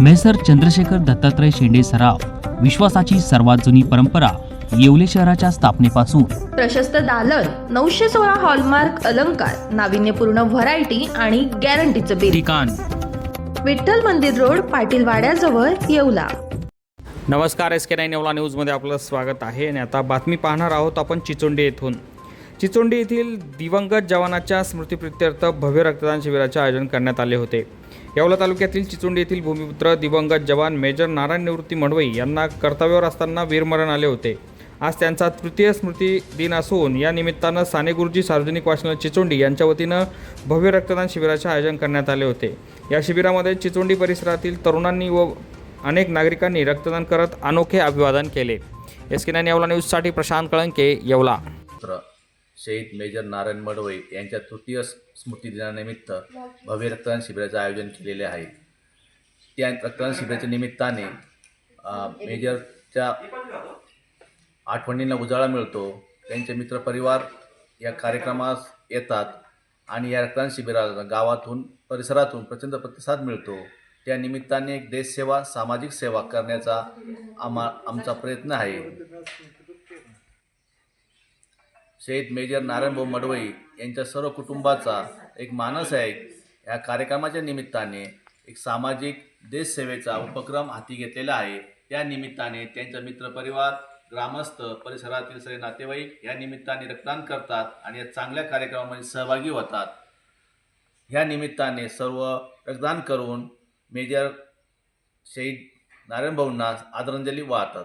Measure Chandrashekhar Dattatray शेंडे सराव विश्वासाची सर्वात जुनी परंपरा येवले शहराच्या स्थापनेपासून. प्रशस्त दालन नऊशे सोळा हॉलमार्क अलंकार नाविन्यपूर्ण व्हरायटी आणि गॅरंटीचं बिल ठिकाण. विठ्ठल मंदिर रोड पाटील वाड्याजवळ येवला. नमस्कार एस के नाईन येवला न्यूजमध्ये आपलं स्वागत आहे. आणि आता बातमी पाहणार आहोत आपण चिचोंडी येथून. चिचोंडी येथील दिवंगत जवानाच्या स्मृतिप्रित्यर्थ भव्य रक्तदान शिबिराचे आयोजन करण्यात आले होते. येवला तालुक्यातील चिचोंडी येथील भूमिपुत्र दिवंगत जवान मेजर नारायण निवृत्ती मडवई यांना कर्तव्यावर असताना वीरमरण आले होते. आज त्यांचा तृतीय स्मृती दिन असून या निमित्तानं साने गुरुजी सार्वजनिक वाचनालय चिचोंडी यांच्या वतीनं भव्य रक्तदान शिबिराचे आयोजन करण्यात आले होते. या शिबिरामध्ये चिचोंडी परिसरातील तरुणांनी व अनेक नागरिकांनी रक्तदान करत अनोखे अभिवादन केले. एस के नाईन येवला न्यूजसाठी प्रशांत कळंके येवला. शहीद मेजर नारायण मडवई यांच्या तृतीय स्मृतिदिनानिमित्त भव्य रक्तदान शिबिराचे आयोजन केलेले आहे. त्या रक्तदान शिबिराच्या निमित्ताने मेजरच्या आठवणींना उजाळा मिळतो. त्यांचे मित्रपरिवार या कार्यक्रमास येतात आणि या रक्तदान शिबिराला गावातून परिसरातून प्रचंड प्रतिसाद मिळतो. त्या निमित्ताने एक देशसेवा सामाजिक सेवा करण्याचा आम्हा आमचा प्रयत्न आहे. शहीद मेजर नारायणभाऊ मडवई यांच्या सर्व कुटुंबाचा एक मानस आहे. या कार्यक्रमाच्या निमित्ताने एक सामाजिक देशसेवेचा उपक्रम हाती घेतलेला आहे. त्या निमित्ताने त्यांचा मित्रपरिवार ग्रामस्थ परिसरातील सगळे नातेवाईक या निमित्ताने रक्तदान करतात आणि या चांगल्या कार्यक्रमामध्ये सहभागी होतात. ह्या निमित्ताने सर्व रक्तदान करून मेजर शहीद नारायणभाऊंना आदरांजली वाहतात.